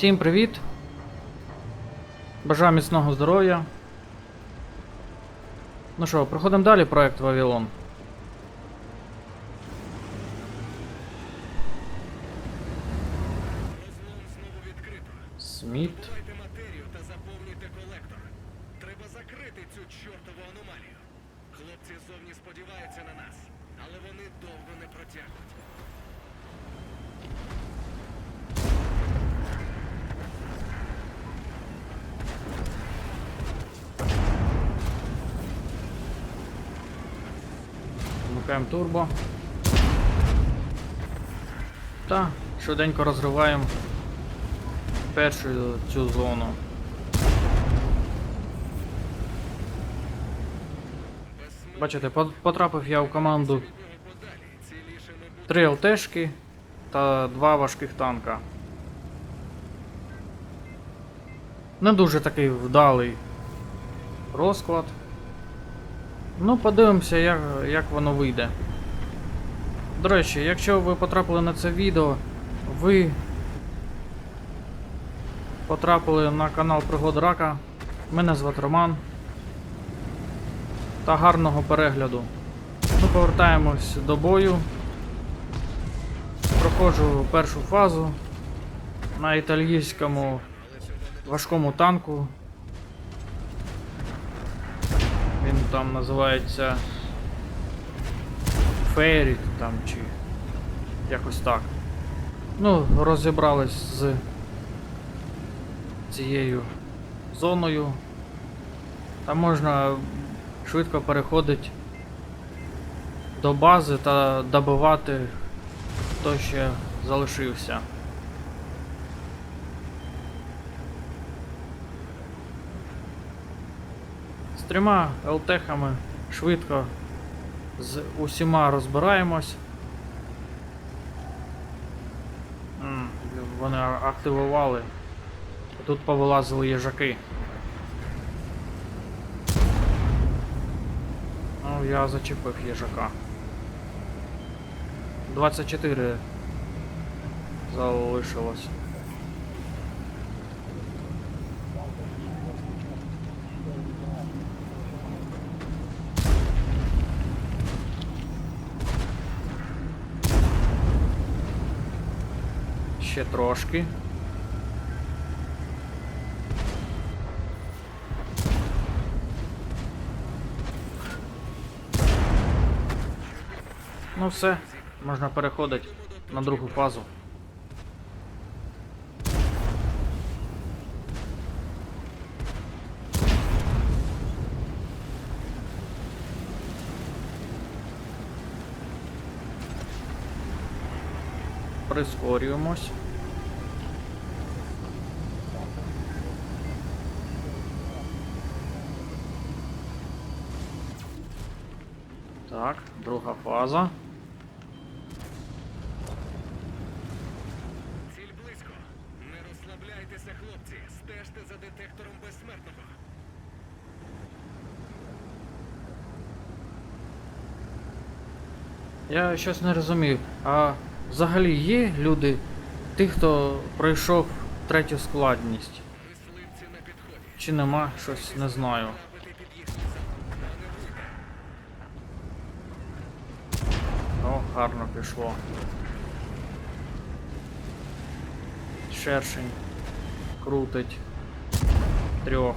Всім привіт! Бажаю міцного здоров'я. Ну що, проходимо далі проект відкрито. Сміт. Матерію та заповнюйте. Треба закрити цю чортову аномалію. Хлопці зовні сподіваються на нас, але вони довго не протягнуть. Вмикаємо турбо. Та швиденько розриваємо першу цю зону. Бачите, потрапив я в команду три ЛТшки та два важких танка. Не дуже такий вдалий розклад. Ну, подивимося, як, як воно вийде. До речі, якщо ви потрапили на це відео, ви потрапили на канал Пригод Рака. Мене звати Роман. Та гарного перегляду. Ми повертаємось до бою. Проходжу першу фазу на італійському важкому танку. Він там називається Фейрі там чи якось так. Ну, розібрались з цією зоною. Там можна швидко переходити до бази та добивати хто ще залишився. Трьома ЛТХами швидко з усіма розбираємось. Вони активували. Тут повилазили їжаки. Ну, я зачепив їжака. 24 залишилось. Ще трошки. Ну все, можна переходити на другу фазу. Прискорюємось. Так, фаза. Ціль близько. Не розслабляйтеся, хлопці. Стежте за детектором безсмертного. Я щось не розумію. А взагалі є люди, ті, хто пройшов третю складність? Чи нема, щось не знаю. Гарно пішло. Шершень крутить трьох.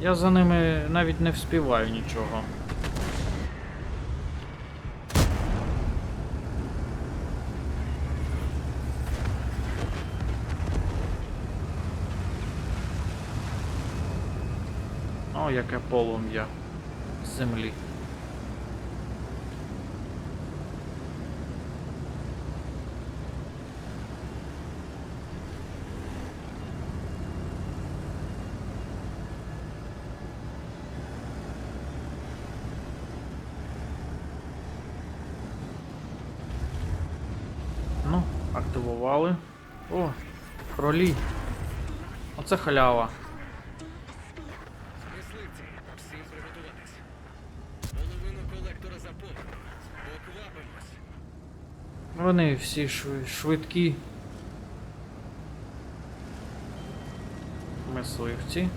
Я за ними навіть не вспіваю нічого. О, яке полум'я землі. Ну, активували. О, кролі. Оце халява. Мисливці, всім приготуватись. Половину колектора Вони всі швидкі. Мисливці.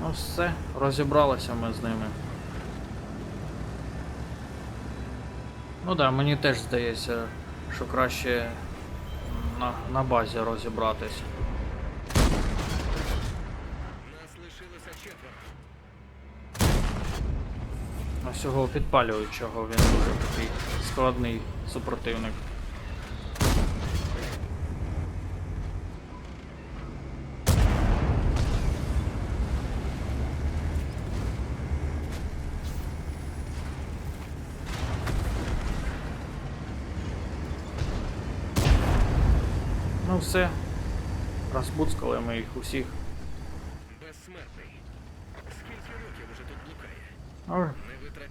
Ну все, розібралися ми з ними. Ну да, мені теж здається, що краще на, на базі розібратись. Нас лишилося четверо. На всього підпалюючого він дуже такий складний супротивник. Все. Розбуцкали ми їх усіх. Безсмертний. Скільки років уже тут блукає?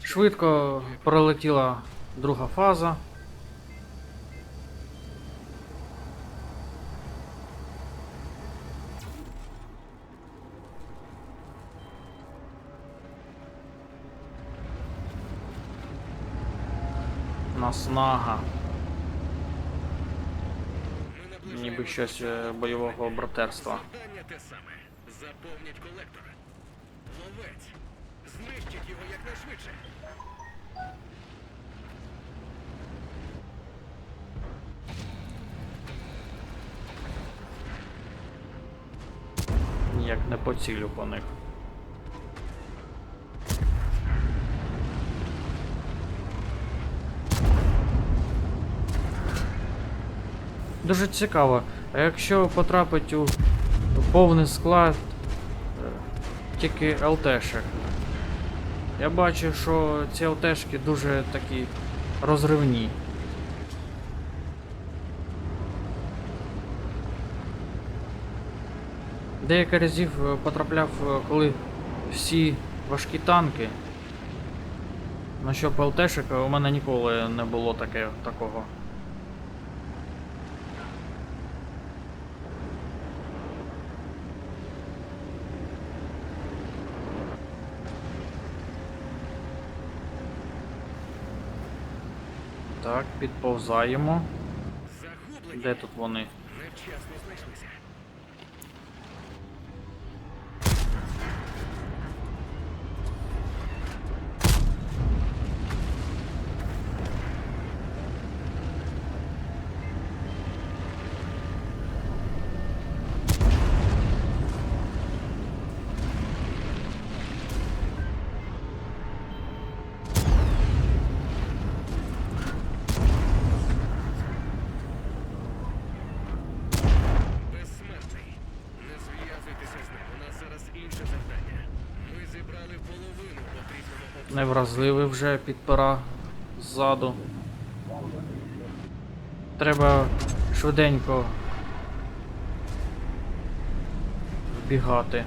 Швидко пролетіла друга фаза. Наснага. Ми наближаємося Ніби щось е, бойового братерства. Те саме. заповнять колектор. Ловець. Знищить його якнайшвидше. Ніяк не поцілю по них. Дуже цікаво, а якщо потрапить у повний склад е, тільки ЛТшек. Я бачу, що ці ЛТшки дуже такі розривні. Деяка разів е, потрапляв, е, коли всі важкі танки. Ну що ЛТшек у мене ніколи не було таке, такого. Так, підповзаємо. Де тут вони? Невразливий вже підпира ззаду. Треба швиденько вбігати.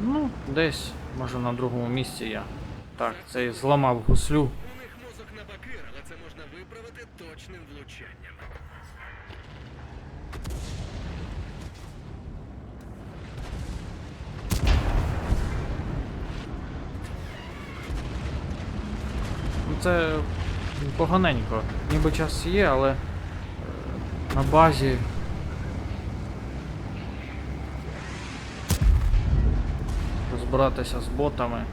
Ну, десь, може на другому місці я. Так, цей зламав гуслю. У них мозок на бакир, але це можна виправити точним влучанням. Ну, Це поганенько. Ніби час є, але е, на базі. Розбиратися з ботами.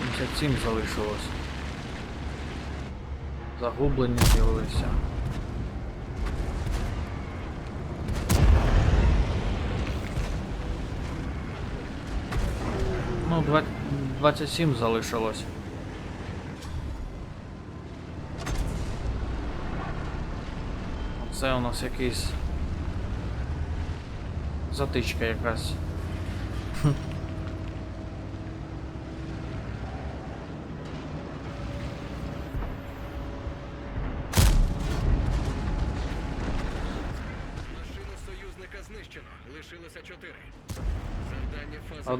77 залишилось. Загублені з'явилися. Ну, 27 залишилось. Це у нас якийсь затичка якась.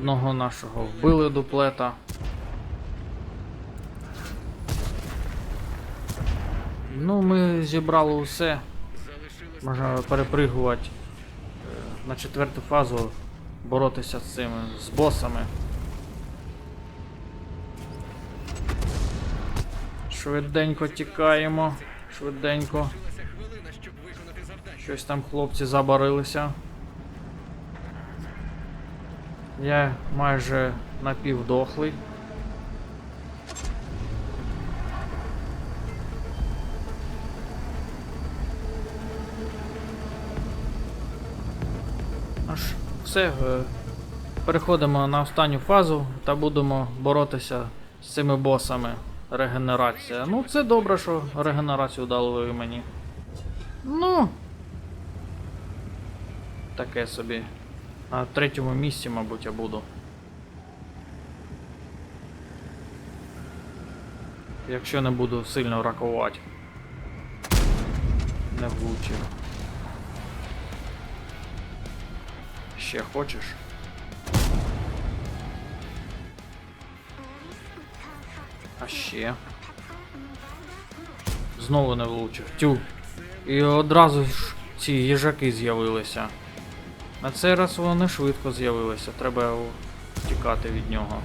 Одного нашого вбили дуплета. Ну, ми зібрали усе. Можна перепригувати е, на четверту фазу, боротися з цими з босами. Швиденько тікаємо. Швиденько. Щось там хлопці забарилися. Я майже напівдохлий. Аж все. е, Переходимо на останню фазу та будемо боротися з цими босами. Регенерація. Ну, це добре, що регенерацію дали мені. Ну. Таке собі. На третьому місці, мабуть, я буду. Якщо не буду сильно ракувати. Не влучив. Ще хочеш? А ще. Знову не влучив. Тю. І одразу ж ці їжаки з'явилися. На цей раз вони швидко з'явилися, треба втікати від нього.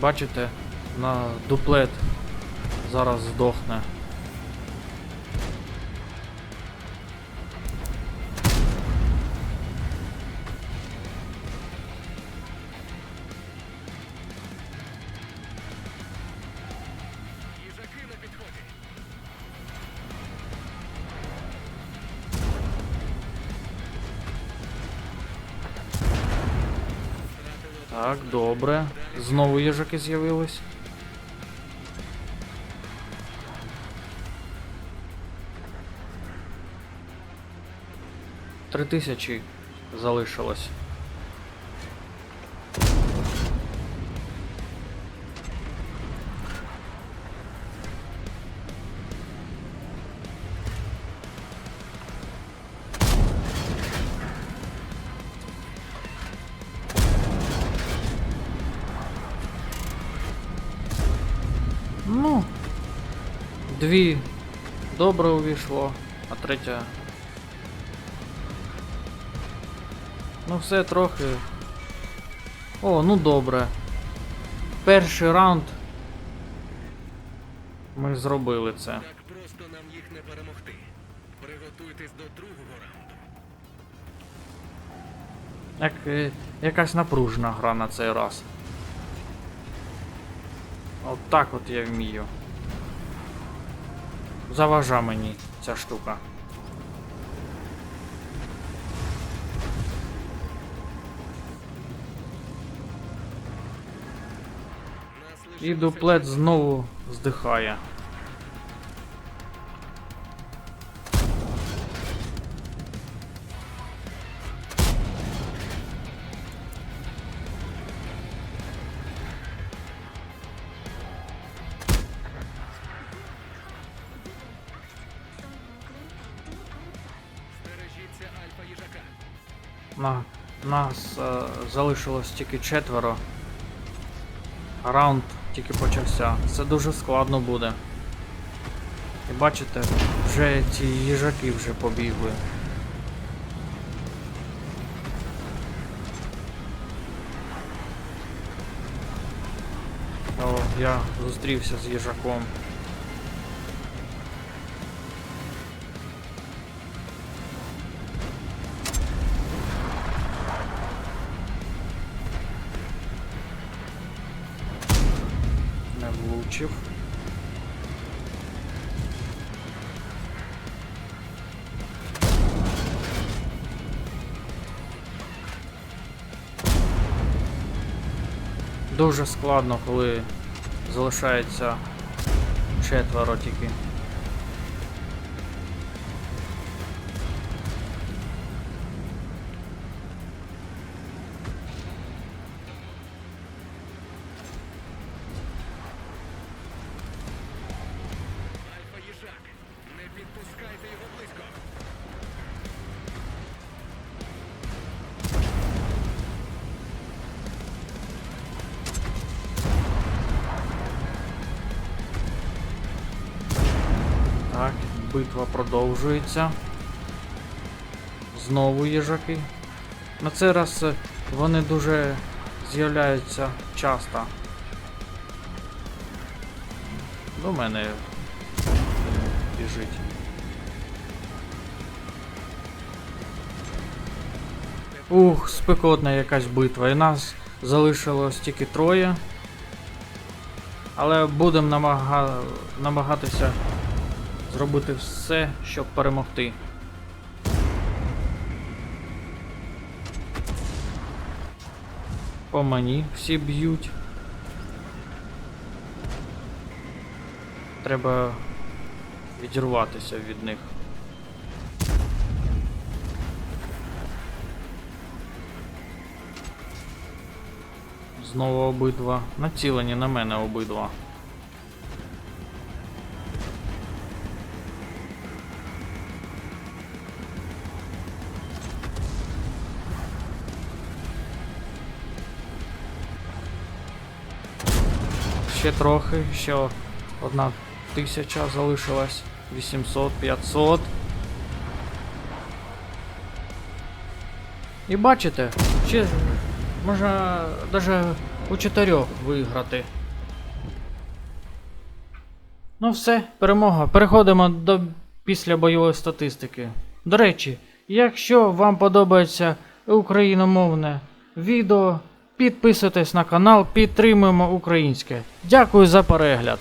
Бачите, на дуплет зараз здохне. Так, добре. Знову їжаки з'явились. Три тисячі залишилось. Ну. Дві добре увійшло, а третя. Ну все трохи. О, ну добре. Перший раунд. Ми зробили це. Так просто нам їх не перемогти. Приготуйтесь до другого раунду. Як, е, якась напружена гра на цей раз. От так от я вмію. Заважа мені ця штука. І дуплет знову здихає. На, нас е, залишилось тільки четверо. Раунд тільки почався. Це дуже складно буде. І бачите, вже ці їжаки вже побігли. О, я зустрівся з їжаком. Влучив. Дуже складно, коли залишається четверо тільки. Битва продовжується. Знову їжаки. На цей раз е, вони дуже з'являються часто. До мене біжить. Ух, спекотна якась битва. І нас залишилось тільки троє. Але будемо намага... намагатися зробити все, щоб перемогти. По мені всі б'ють. Треба відірватися від них. Знову обидва. Націлені на мене обидва. Ще трохи, ще одна тисяча залишилась. 800, 500. І бачите, ще можна навіть у чотирьох виграти. Ну все, перемога. Переходимо до після бойової статистики. До речі, якщо вам подобається україномовне відео, підписуйтесь на канал, підтримуємо українське. Дякую за перегляд.